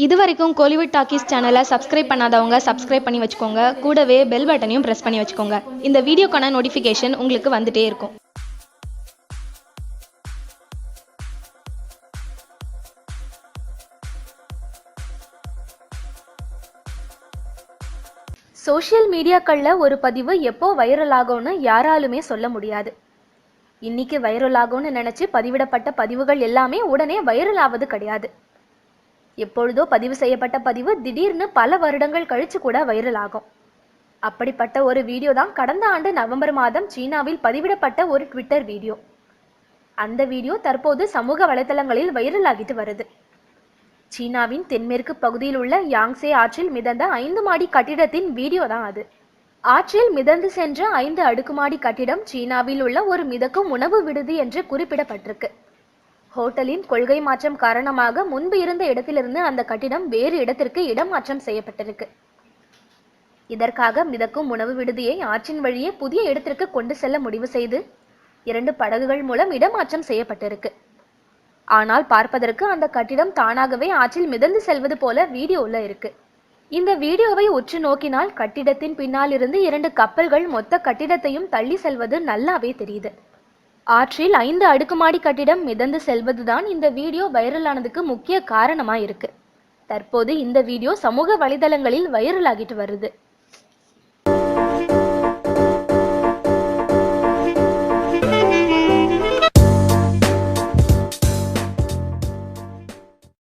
இது வரைக்கும் கோலிவுட் டாக்கீஸ் சேனலை சப்ஸ்கிரைப் பண்ணாதவங்க சப்ஸ்கிரைப் பண்ணி வச்சுக்கோங்க. கூடவே பெல் பட்டனையும் ப்ரெஸ் பண்ணி வச்சுக்கோங்க. இந்த வீடியோக்கான நோட்டிஃபிகேஷன் உங்களுக்கு வந்துட்டே இருக்கும். சோஷியல் மீடியாக்களில் ஒரு பதிவு எப்போ வைரல் ஆகும்னு யாராலுமே சொல்ல முடியாது. இன்னைக்கு வைரல் ஆகும்னு நினச்சி பதிவிடப்பட்ட பதிவுகள் எல்லாமே உடனே வைரல் ஆவது கிடையாது. எப்பொழுதோ பதிவு செய்யப்பட்ட பதிவு திடீர்னு பல வருடங்கள் கழிச்சு கூட வைரல் ஆகும் அப்படிப்பட்ட ஒரு வீடியோ தான் கடந்த ஆண்டு நவம்பர் மாதம் சீனாவில் பதிவிடப்பட்ட ஒரு ட்விட்டர் வீடியோ. அந்த வீடியோ தற்போது சமூக வலைதளங்களில் வைரல் ஆகிட்டு வருது. சீனாவின் தென்மேற்கு பகுதியில் உள்ள யாங்ஸே ஆற்றில் மிதந்த ஐந்து மாடி கட்டிடத்தின் வீடியோ தான் அது. ஆற்றில் மிதந்து சென்ற ஐந்து அடுக்குமாடி கட்டிடம் சீனாவில் உள்ள ஒரு மிதக்கும் உணவு விடுதி என்று குறிப்பிடப்பட்டிருக்கு. ஹோட்டலின் கொள்கை மாற்றம் காரணமாக முன்பு இருந்த இடத்திலிருந்து அந்த கட்டிடம் வேறு இடத்திற்கு இடமாற்றம் செய்யப்பட்டிருக்கு. இதற்காக மிதக்கும் உணவு விடுதியை ஆற்றின் வழியே புதிய இடத்திற்கு கொண்டு செல்ல முடிவு செய்து இரண்டு படகுகள் மூலம் இடமாற்றம் செய்யப்பட்டிருக்கு. ஆனால் பார்ப்பதற்கு அந்த கட்டிடம் தானாகவே ஆற்றில் மிதந்து செல்வது போல வீடியோல இருக்கு. இந்த வீடியோவை உற்று நோக்கினால் கட்டிடத்தின் பின்னால் இருந்து இரண்டு கப்பல்கள் மொத்த கட்டிடத்தையும் தள்ளி செல்வது நல்லாவே தெரியுது. ஆற்றில் ஐந்து அடுக்குமாடி கட்டிடம் மிதந்து செல்வதுதான் இந்த வீடியோ வைரல் ஆனதுக்கு முக்கிய காரணமாக இருக்கு தற்போது இந்த வீடியோ சமூக வலைதளங்களில் வைரல் ஆகிட்டு வருது.